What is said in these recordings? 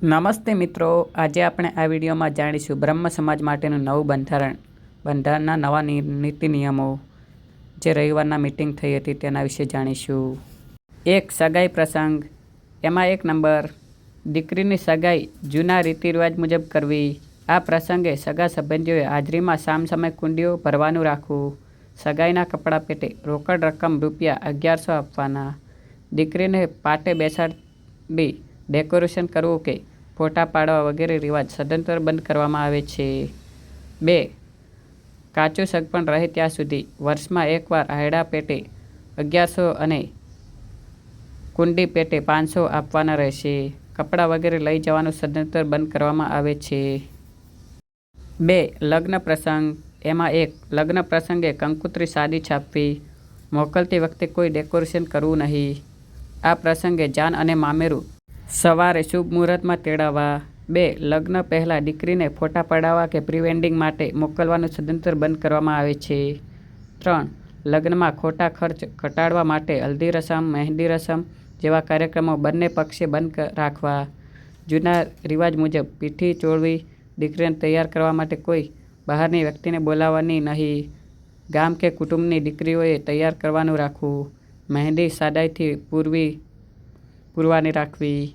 નમસ્તે મિત્રો, આજે આપણે આ વિડીયોમાં જાણીશું બ્રહ્મ સમાજ માટેનું નવું બંધારણ, બંધારણના નવા નીતિ નિયમો, જે રવિવારના મિટિંગ થઈ હતી તેના વિશે જાણીશું. એક સગાઈ પ્રસંગ, એમાં એક નંબર, દીકરીની સગાઈ જૂના રીતિ રિવાજ મુજબ કરવી, આ પ્રસંગે સગા સંબંધીઓએ હાજરીમાં સામસામે કુંડીઓ ભરવાનું રાખવું, સગાઈના કપડાં પેટે રોકડ રકમ રૂપિયા અગિયારસો આપવાના, દીકરીને પાટે બેસાડી ડેકોરેશન કરવું કે ફોટા પાડવા વગેરે રિવાજ સદંતર બંધ કરવામાં આવે છે. બે, કાચું સગપણ રહે ત્યાં સુધી વર્ષમાં એકવાર હાયડા પેટે અગિયારસો અને કુંડી પેટે પાંચસો આપવાના રહેશે. કપડાં વગેરે લઈ જવાનું સદંતર બંધ કરવામાં આવે છે. બે, લગ્ન પ્રસંગ. એમાં એક, લગ્ન પ્રસંગે કંકુત્રી સાદી છાપવી. મોકલતી વખતે કોઈ ડેકોરેશન કરવું નહીં. આ પ્રસંગે જાન અને મામેરું સવારે શુભ મુહૂર્તમાં તેડાવવા બે, લગ્ન પહેલાં દીકરીને ફોટા પડાવવા કે પ્રિવેન્ડિંગ માટે મોકલવાનું સદંતર બંધ કરવામાં આવે છે. ત્રણ, લગ્નમાં ખોટા ખર્ચ ઘટાડવા માટે હલ્દી રસમ, મહેંદી રસમ જેવા કાર્યક્રમો બંને પક્ષે બંધ રાખવા. જૂના રિવાજ મુજબ પીઠી ચોળવી દીકરીને તૈયાર કરવા માટે કોઈ બહારની વ્યક્તિને બોલાવવાની નહીં. ગામ કે કુટુંબની દીકરીઓએ તૈયાર કરવાનું રાખવું. મહેંદી સાદાઈથી પૂરવી, પૂરવાની રાખવી.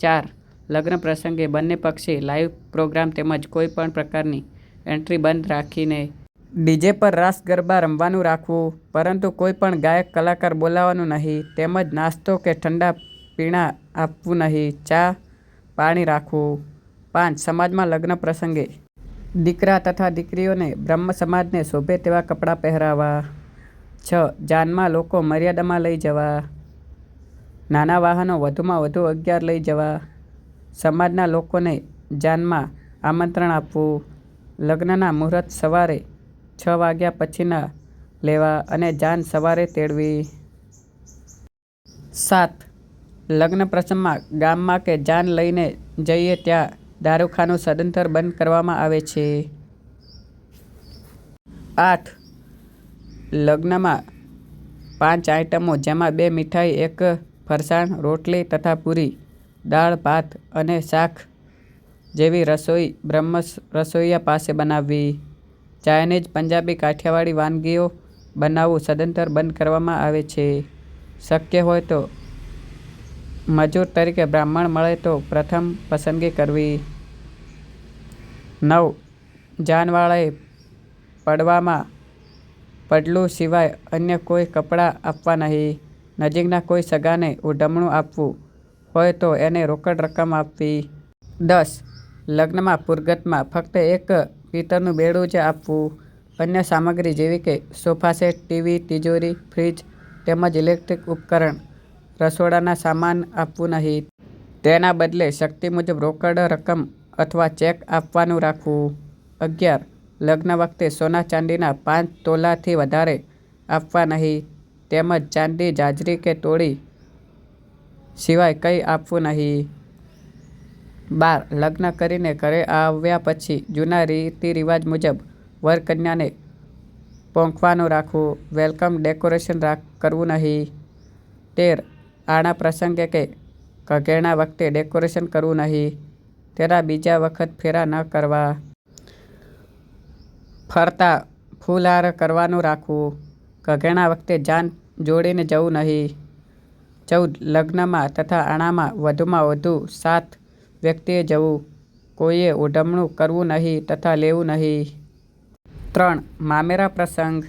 ચાર, લગ્ન પ્રસંગે બંને પક્ષે લાઈવ પ્રોગ્રામ તેમજ કોઈ પણ પ્રકારની એન્ટ્રી બંધ રાખીને ડીજે પર રાસ ગરબા રમવાનું રાખવું, પરંતુ કોઈ પણ ગાયક, કલાકાર બોલાવવાનું નહીં, તેમજ નાસ્તો કે ઠંડા પીણા આપવું નહીં, ચા પાણી રાખવું. પાંચ, સમાજમાં લગ્ન પ્રસંગે દીકરા તથા દીકરીઓને બ્રહ્મ સમાજને શોભે તેવા કપડાં પહેરાવા. છ, જાનમાં લોકો મર્યાદામાં લઈ જવા. નાના વાહનો વધુમાં વધુ અગિયાર લઈ જવા, સમાજના લોકોને જાનમાં આમંત્રણ આપવું, લગ્નના મુહૂર્ત સવારે છ વાગ્યા પછીના લેવા અને જાન સવારે તેડવી. સાત. લગ્ન પ્રસંગમાં ગામમાં કે જાન લઈને જઈએ ત્યાં દારૂખાનું સદંતર બંધ કરવામાં આવે છે. આઠ. લગ્નમાં પાંચ આઇટમો જેમાં બે મીઠાઈ, એક ફરસાણ, રોટલી તથા પૂરી, દાળ, ભાત અને શાક જેવી રસોઈ બ્રહ્મ રસોઈયા પાસે બનાવવી. ચાઇનીઝ પંજાબી કાઠિયાવાડી વાનગીઓ બનાવવું સદંતર બંધ કરવામાં આવે છે. શક્ય હોય તો મજૂર તરીકે બ્રાહ્મણ મળે તો પ્રથમ પસંદગી કરવી. નવ. જાનવાળાએ પડવામાં પડલું સિવાય અન્ય કોઈ કપડાં આપવા નહીં. નજીકના કોઈ સગાને ઉઢમણું આપવું હોય તો એને રોકડ રકમ આપવી. દસ. લગ્નમાં, પૂરગતમાં ફક્ત એક પિત્તળનું બેડું જ આપવું. અન્ય સામગ્રી જેવી કે સોફા સેટ, ટીવી, તિજોરી, ફ્રીજ તેમજ ઇલેક્ટ્રિક ઉપકરણ રસોડાના સામાન આપવું નહીં. તેના બદલે શક્તિ મુજબ રોકડ રકમ અથવા ચેક આપવાનું રાખવું. અગિયાર. લગ્ન વખતે સોના ચાંદીના પાંચ તોલાથી વધારે આપવા નહીં. તેમજ ચાંદી, જાજરી કે તોડી સિવાય કંઈ આપવું નહીં. બાર, લગ્ન કરીને ઘરે આવ્યા પછી જૂના રીતિ રિવાજ મુજબ વરકન્યાને પોંખવાનું રાખવું, વેલકમ ડેકોરેશન રાખ, કરવું નહીં. તેર આણા પ્રસંગે કે ઘઘેણા વખતે ડેકોરેશન કરવું નહીં. તેના બીજા વખત ફેરા ન કરવા. ફરતા ફૂલહાર કરવાનું રાખવું. કઘેણા વખતે જાન જોડીને જવું નહીં. ચૌદ લગ્નમાં તથા આણામાં વધુમાં વધુ સાત વ્યક્તિએ જવું. કોઈએ ઉઢમણું કરવું નહીં તથા લેવું નહીં. ત્રણ, મામેરા પ્રસંગ.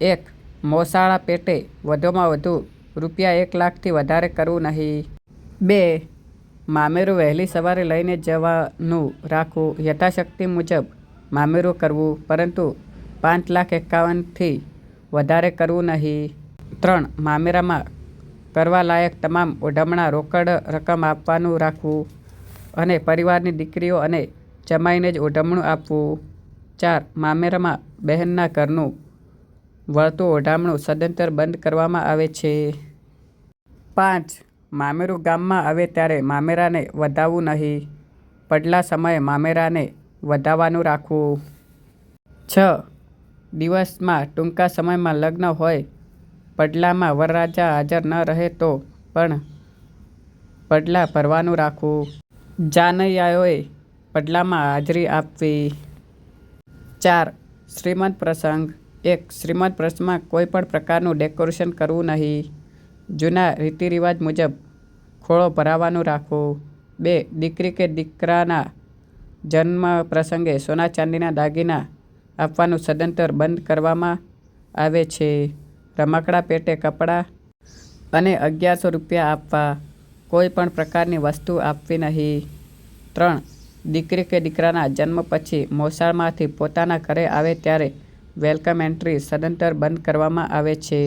એક, મોસાળા પેટે વધુમાં વધુ રૂપિયા એક લાખથી વધારે કરવું નહીં. બે, મામેરું વહેલી સવારે લઈને જવાનું રાખવું યથાશક્તિ મુજબ મામેરું કરવું, પરંતુ પાંચ લાખ એકાવનથી વધારે કરવું નહીં. ત્રણ, મામેરામાં કરવા લાયક તમામ ઓઢમણા રોકડ રકમ આપવાનું રાખવું અને પરિવારની દીકરીઓ અને જમાઈને જ ઓઢમણું આપવું. ચાર, મામેરામાં બહેનના ઘરનું વળતું ઓઢામણું સદંતર બંધ કરવામાં આવે છે. પાંચ, મામેરું ગામમાં આવે ત્યારે મામેરાને વધાવવું નહીં. પડલા સમયે મામેરાને વધાવવાનું રાખવું. છ દિવસમાં ટૂંકા સમયમાં લગ્ન હોય, પડલામાં વરરાજા હાજર ન રહે તો પણ પડલા ભરવાનું રાખવું. જાનૈયાઓએ પડલામાં હાજરી આપવી. ચાર શ્રીમદ પ્રસંગ. એક શ્રીમદ પ્રસંગમાં કોઈ પણ પ્રકારનું ડેકોરેશન કરવું નહીં. જૂના રીતિરિવાજ મુજબ ખોળો ભરાવાનું રાખવું. બે, દીકરી કે દીકરાના જન્મ પ્રસંગે સોના ચાંદીના દાગીના આપવાનું સદંતર બંધ કરવામાં આવે છે. રમકડા પેટે કપડાં અને અગિયારસો રૂપિયા આપવા કોઈ પણ પ્રકારની વસ્તુ આપવી નહીં. ત્રણ, દીકરી કે દીકરાના જન્મ પછી મોસાળમાંથી પોતાના ઘરે આવે ત્યારે વેલકમ એન્ટ્રી સદંતર બંધ કરવામાં આવે છે.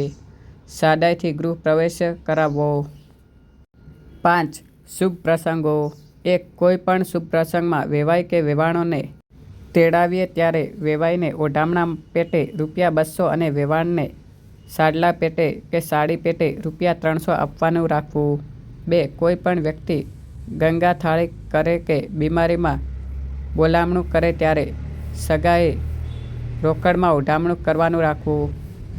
સાદાઈથી ગૃહ પ્રવેશ કરાવવો. પાંચ, શુભ પ્રસંગો. એક કોઈ પણ શુભ પ્રસંગમાં વેવાય કે વેવાણોને તેડાવીએ ત્યારે વેવાઈને ઓઢામણા પેટે રૂપિયા બસો અને વેવાણને સાડલા પેટે કે સાડી પેટે રૂપિયા ત્રણસો આપવાનું રાખવું. બે, કોઈ પણ વ્યક્તિ ગંગા થાળી કરે કે બીમારીમાં બોલામણું કરે ત્યારે સગાએ રોકડમાં ઓઢામણું કરવાનું રાખવું.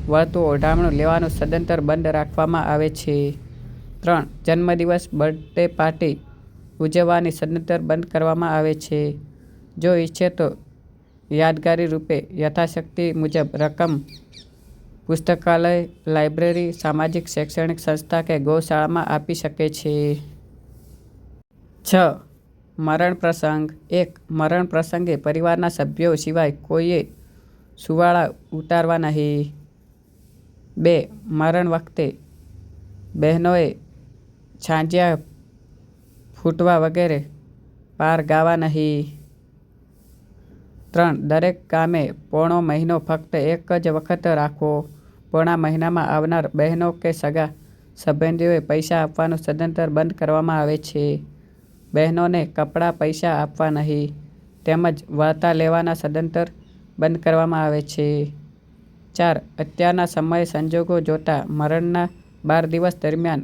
વળતું ઓઢામણું લેવાનું સદંતર બંધ રાખવામાં આવે છે. ત્રણ, જન્મદિવસ બર્થડે પાર્ટી ઉજવવાની સદંતર બંધ કરવામાં આવે છે. જો ઈચ્છે તો યાદગારી રૂપે યથાશક્તિ મુજબ રકમ, પુસ્તકાલય, લાઇબ્રેરી, સામાજિક, શૈક્ષણિક સંસ્થા કે ગૌશાળામાં આપી શકે છે. છ. મરણ પ્રસંગ. એક. મરણ પ્રસંગે પરિવારના સભ્યો સિવાય કોઈએ સુવાળા ઉતારવા નહીં. બે. મરણ વખતે બહેનોએ છાંજિયા ફૂટવા વગેરે પાર ગાવા નહીં. ત્રણ. દરેક કામે પોણો મહિનો ફક્ત એક જ વખત રાખવો. પોણા મહિનામાં આવનાર બહેનો કે સગા સંબંધીઓએ પૈસા આપવાનું સદંતર બંધ કરવામાં આવે છે. બહેનોને કપડાં પૈસા આપવા નહીં, તેમજ વળતા લેવાના સદંતર બંધ કરવામાં આવે છે. ચાર. અત્યારના સમય સંજોગો જોતા મરણના બાર દિવસ દરમિયાન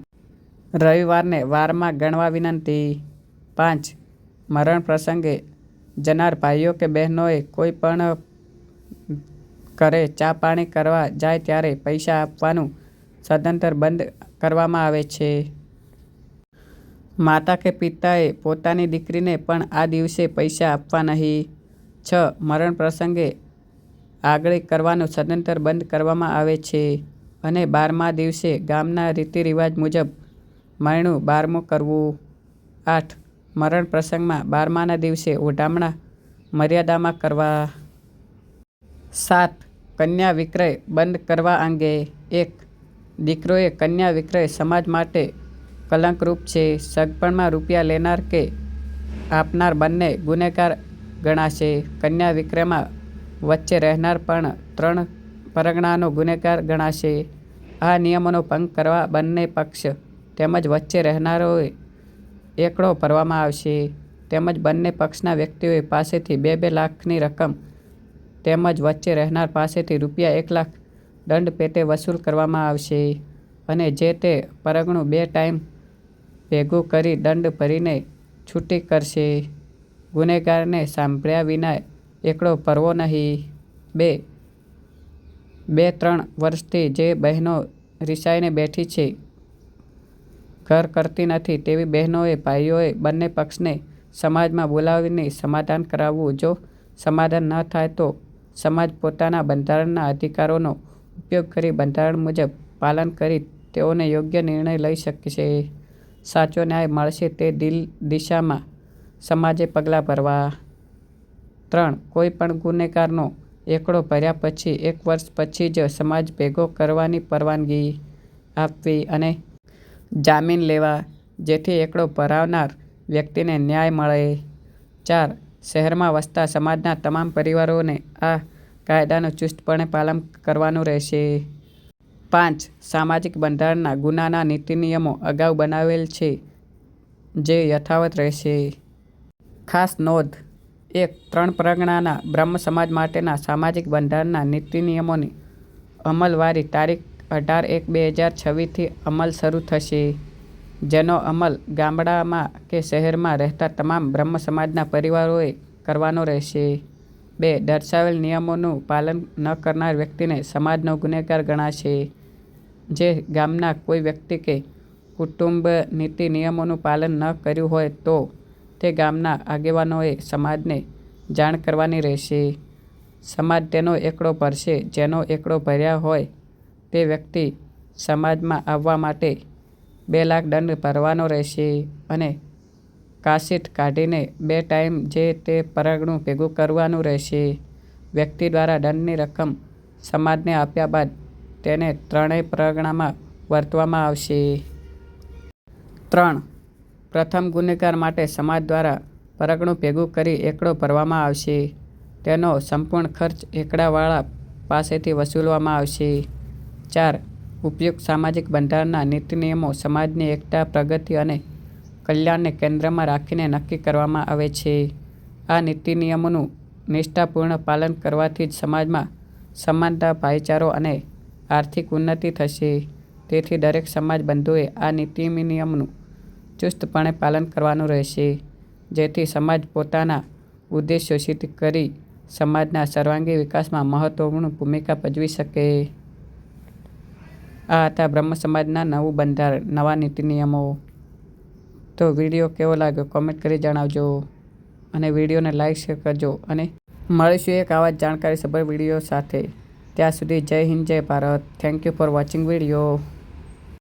રવિવારને વારમાં ગણવા વિનંતી. પાંચ. મરણ પ્રસંગે જનાર ભાઈઓ કે બહેનોએ કોઈ પણ ઘરે ચા પાણી કરવા જાય ત્યારે પૈસા આપવાનું સદંતર બંધ કરવામાં આવે છે. માતા કે પિતાએ પોતાની દીકરીને પણ આ દિવસે પૈસા આપવા નહીં. છ, મરણ પ્રસંગે આગળી કરવાનું સદંતર બંધ કરવામાં આવે છે અને બારમા દિવસે ગામના રીતિરિવાજ મુજબ મરણું બારમું કરવું. આઠ મરણ પ્રસંગમાં બારમાના દિવસે ઓઢામણા મર્યાદામાં કરવા સાત કન્યા વિક્રય બંધ કરવા અંગે એક દીકરોએ કન્યા વિક્રય સમાજ માટે કલંકરૂપ છે. સગપણમાં રૂપિયા લેનાર કે આપનાર બંને ગુનેગાર ગણાશે. કન્યા વિક્રયમાં વચ્ચે રહેનાર પણ ત્રણ પરગણાનો ગુનેગાર ગણાશે. આ નિયમોનો ભંગ કરવા બંને પક્ષ તેમજ વચ્ચે રહેનારોએ એકડો ભરવામાં આવશે. તેમજ બંને પક્ષના વ્યક્તિઓએ પાસેથી બે બે લાખની રકમ તેમજ વચ્ચે રહેનાર પાસેથી રૂપિયા એક લાખ દંડ પેટે વસૂલ કરવામાં આવશે અને જે તે પરગણું બે ટાઈમ ભેગું કરી દંડ ભરીને છૂટી કરશે. ગુનેગારને સાંભળ્યા વિના એકડો ભરવો નહીં. બે બે, ત્રણ વર્ષથી જે બહેનો રિસાઈને બેઠી છે ઘર કરતી નથી તેવી બહેનોએ, ભાઈઓએ બંને પક્ષને સમાજમાં બોલાવીને સમાધાન કરાવવું. જો સમાધાન ન થાય તો સમાજ પોતાના બંધારણના અધિકારોનો ઉપયોગ કરી બંધારણ મુજબ પાલન કરી તેઓને યોગ્ય નિર્ણય લઈ શકશે. સાચો ન્યાય મળશે તે દિલ દિશામાં સમાજે પગલાં ભરવા. ત્રણ, કોઈ પણ ગુનેગારનો એકડો ભર્યા પછી, એક વર્ષ પછી જ સમાજ ભેગો કરવાની પરવાનગી આપવી અને જામીન લેવા, જેથી એકડો ભરાવનાર વ્યક્તિને ન્યાય મળે. ચાર, શહેરમાં વસતા સમાજના તમામ પરિવારોને આ કાયદાનું ચુસ્તપણે પાલન કરવાનું રહેશે. પાંચ, સામાજિક બંધારણના ગુનાના નીતિ નિયમો અગાઉ બનાવેલ છે, જે યથાવત રહેશે. ખાસ નોંધ, એક, ત્રણ પ્રગણાના બ્રહ્મ સમાજ માટેના સામાજિક બંધારણના નીતિ નિયમોની અમલવારી તારીખ અઢાર એક બે હજાર છવ્વીસથી અમલ શરૂ થશે. જેનો અમલ ગામડામાં કે શહેરમાં રહેતા તમામ બ્રહ્મ સમાજના પરિવારોએ કરવાનો રહેશે. બે, દર્શાવેલ નિયમોનું પાલન ન કરનાર વ્યક્તિને સમાજનો ગુનેગાર ગણાશે. જે ગામના કોઈ વ્યક્તિ કે કુટુંબ નીતિ નિયમોનું પાલન ન કર્યું હોય તો તે ગામના આગેવાનોએ સમાજને જાણ કરવાની રહેશે. સમાજ તેનો એકડો ભરશે, જેનો એકડો ભર્યા હોય તે વ્યક્તિ સમાજમાં આવવા માટે બે લાખ દંડ ભરવાનો રહેશે અને કાશીટ કાઢીને બે ટાઈમ જે તે પરગણું ભેગું કરવાનું રહેશે. વ્યક્તિ દ્વારા દંડની રકમ સમાજને આપ્યા બાદ તેને ત્રણેય પરગણામાં વર્તવામાં આવશે. ત્રણ. પ્રથમ ગુનેગાર માટે સમાજ દ્વારા પરગણું ભેગું કરી એકડો ભરવામાં આવશે. તેનો સંપૂર્ણ ખર્ચ એકડાવાળા પાસેથી વસૂલવામાં આવશે. ચાર ઉપયુક્ત સામાજિક બંધારણના નીતિ નિયમો, સમાજની એકતા, પ્રગતિ અને કલ્યાણને કેન્દ્રમાં રાખીને નક્કી કરવામાં આવે છે. આ નીતિ નિયમોનું નિષ્ઠાપૂર્ણ પાલન કરવાથી જ સમાજમાં સમાનતા, ભાઈચારો અને આર્થિક ઉન્નતિ થશે. તેથી દરેક સમાજ બંધુએ આ નીતિ નિયમનું ચુસ્તપણે પાલન કરવાનું રહેશે. જેથી સમાજ પોતાના ઉદ્દેશ્યો સિદ્ધ કરી સમાજના સર્વાંગી વિકાસમાં મહત્ત્વપૂર્ણ ભૂમિકા ભજવી શકે. આ હતા બ્રહ્મ સમાજના નવું બંધારણ, નવા નીતિ નિયમો. તો વીડિયો કેવો લાગ્યો? કોમેન્ટ કરી જણાવજો અને વિડીયોને લાઈક શેર કરજો અને મળીશું એક આવા જાણકારી સભર વીડિયો સાથે. ત્યાં સુધી Jai Hind, Jai Bharat. Thank you for watching video